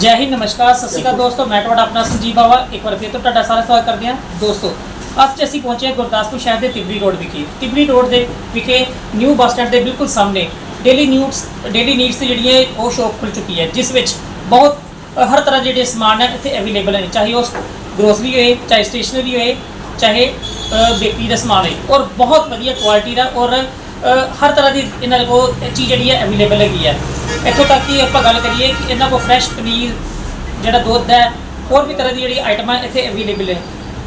ਜੈ ਹਿੰਦ ਨਮਸਕਾਰ ਸਤਿ ਸ਼੍ਰੀ ਅਕਾਲ ਦੋਸਤੋ ਮੈਂ ਤੁਹਾਡਾ ਆਪਣਾ ਸੰਜੀਵ ਬਾਵਾ ਇੱਕ ਵਾਰ ਫਿਰ ਤੋਂ ਤੁਹਾਡਾ ਸਾਰਾ ਸਵਾਗਤ ਕਰਦੇ ਹਾਂ। ਦੋਸਤੋ ਅੱਜ ਅਸੀਂ ਪਹੁੰਚੇ ਗੁਰਦਾਸਪੁਰ ਸ਼ਹਿਰ ਦੇ ਤਿਬੜੀ ਰੋਡ ਵਿਖੇ। ਤਿਬੜੀ ਰੋਡ ਦੇ ਵਿਖੇ ਨਿਊ ਬੱਸ ਸਟੈਂਡ ਦੇ ਬਿਲਕੁਲ ਸਾਹਮਣੇ ਡੇਲੀ ਨਿਊਡਸ ਡੇਲੀ ਨੀਡਸ ਦੀ ਜਿਹੜੀ ਹੈ ਉਹ ਸ਼ੋਪ ਖੁੱਲ ਚੁੱਕੀ ਹੈ ਜਿਸ ਵਿੱਚ ਬਹੁਤ ਹਰ ਤਰ੍ਹਾਂ ਦੇ ਜਿਹੜੇ ਸਮਾਨ ਹੈ ਇੱਥੇ ਅਵੇਲੇਬਲ ਹੈ ਚਾਹੇ ਉਹ ਗਰੋਸਰੀ ਹੋਏ ਚਾਹੇ ਸਟੇਸ਼ਨਰੀ ਹੋਏ ਚਾਹੇ ਬੇਕਰੀ ਦਾ ਸਮਾਨ ਹੈ ਔਰ ਬਹੁਤ ਵਧੀਆ ਕੁਆਲਿਟੀ ਦਾ ਔਰ ਹਰ ਤਰ੍ਹਾਂ ਦੀ ਇਹਨਾਂ ਕੋਲ ਇਹ ਚੀਜ਼ ਜਿਹੜੀ ਹੈ ਅਵੇਲੇਬਲ ਹੈਗੀ ਹੈ। ਇੱਥੋਂ ਤੱਕ ਕਿ ਆਪਾਂ ਗੱਲ ਕਰੀਏ ਕਿ ਇਹਨਾਂ ਕੋਲ ਫਰੈਸ਼ ਪਨੀਰ ਜਿਹੜਾ ਦੁੱਧ ਹੈ, ਹੋਰ ਵੀ ਤਰ੍ਹਾਂ ਦੀ ਜਿਹੜੀ ਆਈਟਮਾਂ ਇੱਥੇ ਅਵੇਲੇਬਲ ਹੈ।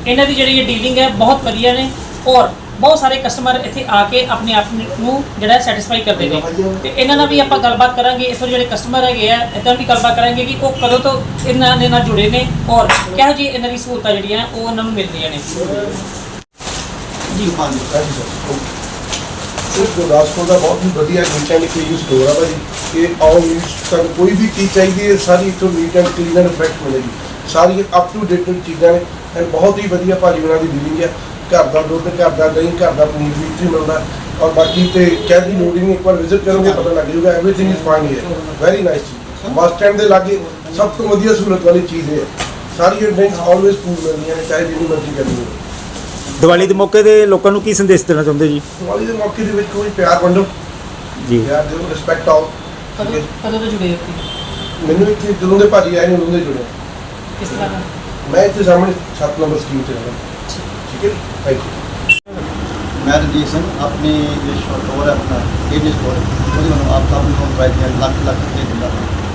ਇਹਨਾਂ ਦੀ ਜਿਹੜੀ ਡੀਲਿੰਗ ਹੈ ਬਹੁਤ ਵਧੀਆ ਨੇ ਔਰ ਬਹੁਤ ਸਾਰੇ ਕਸਟਮਰ ਇੱਥੇ ਆ ਕੇ ਆਪਣੇ ਆਪ ਨੂੰ ਜਿਹੜਾ ਸੈਟੀਸਫਾਈ ਕਰਦੇ ਨੇ। ਤੇ ਇਹਨਾਂ ਨਾਲ ਵੀ ਆਪਾਂ ਗੱਲਬਾਤ ਕਰਾਂਗੇ, ਇਸ ਵਾਰ ਜਿਹੜੇ ਕਸਟਮਰ ਹੈਗੇ ਆ, ਇਦਾਂ ਵੀ ਗੱਲਬਾਤ ਕਰਾਂਗੇ ਕਿ ਉਹ ਕਦੋਂ ਤੋਂ ਇਹਨਾਂ ਦੇ ਨਾਲ ਜੁੜੇ ਨੇ ਔਰ ਕਿਹੋ ਜਿਹੀ ਇਹਨਾਂ ਦੀ ਸਹੂਲਤਾਂ ਜਿਹੜੀਆਂ ਉਹ ਉਹਨਾਂ ਨੂੰ ਮਿਲ ਰਹੀਆਂ ਨੇ। ਜੀ, ਹਾਂਜੀ ਇਹ ਗੁਰਦਾਸਪੁਰ ਦਾ ਬਹੁਤ ਹੀ ਵਧੀਆ ਨੀਟ ਐਂਡ ਕਲੀਨ ਸਟੋਰ ਆ ਭਾਜੀ। ਇਹ ਆਲ ਨੀਡਸ ਤੁਹਾਨੂੰ ਕੋਈ ਵੀ ਚੀਜ਼ ਚਾਹੀਦੀ ਹੈ, ਸਾਰੀ ਇੱਥੋਂ neat and clean and fresh ਮਿਲੇਗੀ। ਸਾਰੀ ਅਪ ਟੂ ਡੇਟ ਚੀਜ਼ਾਂ ਨੇ ਐਂਡ ਬਹੁਤ ਹੀ ਵਧੀਆ ਭਾਜੀ ਉਹਨਾਂ ਦੀ ਡੀਲਿੰਗ ਹੈ ਘਰ ਦਾ ਦੁੱਧ, ਘਰ ਦਾ ਦਹੀਂ, ਘਰ ਦਾ ਪਨੀਰ ਵੀ ਇੱਥੇ ਮਿਲਦਾ। ਔਰ ਬਾਕੀ ਤੇ ਕਹਿਣ ਦੀ ਲੋੜ ਹੀ ਨਹੀਂ, ਇੱਕ ਵਾਰ ਵਿਜ਼ਿਟ ਕਰੋਗੇ ਪਤਾ ਲੱਗ ਜਾਊਗਾ everything is fine here very nice bus stand ਦੇ ਲਾਗੇ ਸਭ ਤੋਂ ਵਧੀਆ ਸਹੂਲਤ ਵਾਲੀ ਚੀਜ਼ ਹੈ। ਸਾਰੀਆਂ ਡਰਿੰਕਸ ਆਲਵੇਜ਼ ਕੂਲ ਮਿਲਦੀਆਂ ਨੇ, ਚਾਹੇ ਜਿੰਨੀ ਮਰਜ਼ੀ ਕਰਨੀ ਹੋਵੇ। ਦੀਵਾਲੀ ਦੇ ਮੌਕੇ ਤੇ ਲੋਕਾਂ ਨੂੰ ਕੀ ਸੰਦੇਸ਼ ਦੇਣਾ ਚਾਹੁੰਦੇ ਜੀ? ਦੀਵਾਲੀ ਦੇ ਮੌਕੇ ਦੇ ਵਿੱਚ ਕੋਈ ਪਿਆਰ ਵੰਡੋ। ਜੀ। ਪਿਆਰ ਦਿਓ ਰਿਸਪੈਕਟ ਆਓ ਕਦੋਂ ਕਦੋਂ ਤੋਂ ਜੁੜੇ ਹੋ? ਮੈਨੂੰ ਇੱਥੇ ਜਦੋਂ ਦੇ ਭਾਜੀ ਆਏ ਨੇ ਉਦੋਂ ਦੇ ਜੁੜਿਆ ਕਿਸ ਤਰ੍ਹਾਂ ਦਾ? ਮੈਂ ਇੱਥੇ ਸਾਹਮਣੇ 7 ਨੰਬਰ ਸਕੀਮ ਤੇ ਰਹਿੰਦਾ ਠੀਕ। ਹੈ ਥੈਂਕ ਯੂ ਮੈਂ ਰਣਜੀਤ ਸਿੰਘ ਆਪਣੀ ਜੋ ਸਟੋਰ ਹੈ ਆਪਣਾ ਏਜੀ ਸਟੋਰ ਉਹਦੇ ਵੱਲੋਂ ਆਪ ਸਭ ਨੂੰ ਪ੍ਰਾਈਜ਼ ਲੱਖ ਲੱਖ ਰੁਪਏ ਦਿੰਦਾ ਹਾਂ।